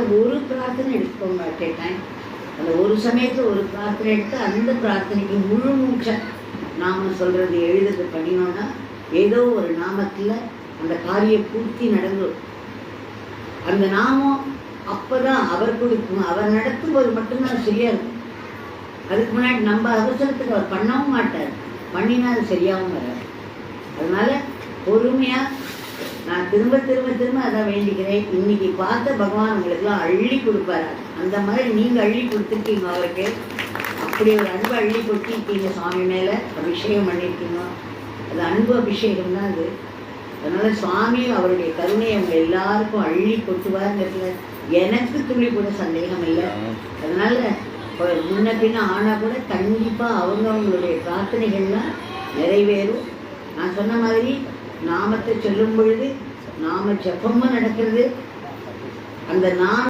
ஒரு பிரார்த்தனை எடுத்துக்கோங்க கேட்டேன் அந்த ஒரு சமயத்தில் ஒரு பிரார்த்தனை எடுத்து அந்த பிரார்த்தனைக்கு முழு மூச்சை நாம சொல்றது எழுதுறது பண்ணினோம்னா ஏதோ ஒரு நாமத்தில் அந்த காரிய பூர்த்தி நடந்துடும் அந்த நாமம் அப்பதான் அவர் கொடுக்கும். அவர் நடத்தும்போது மட்டும்தான் சரியா இருக்கும். அதுக்கு முன்னாடி நம்ம அவசரத்துக்கு அவர் பண்ணவும் மாட்டார். பண்ணினா அது சரியாகவும் வராது. அதனால பொறுமையா நான் திரும்ப திரும்ப திரும்ப அதான் வேண்டிக்கிறேன். இன்னைக்கு பார்த்த பகவான் உங்களுக்குலாம் அள்ளி கொடுப்பாரு. அந்த மாதிரி நீங்க அள்ளி கொடுத்துருக்கீங்க அவருக்கு. அப்படி ஒரு அன்பு அள்ளி கொட்டிருக்கீங்க சுவாமி மேல. அபிஷேகம் பண்ணியிருக்கீங்க. அது அன்பு அபிஷேகம் தான் அது. அதனால சுவாமி அவருடைய கருணையை அவங்க எல்லாருக்கும் அள்ளி கொட்டுவாருங்கிறதுல எனக்கு துளி கூட சந்தேகம் இல்லை. அதனால முன்ன பின்ன ஆனால் கூட கண்டிப்பாக அவங்க அவங்களுடைய பிரார்த்தனைகள்லாம் நிறைவேறும். நான் சொன்ன மாதிரி நாமத்தை சொல்லும் பொழுது நாம ஜப்பமும் நடக்கிறது. அந்த நாம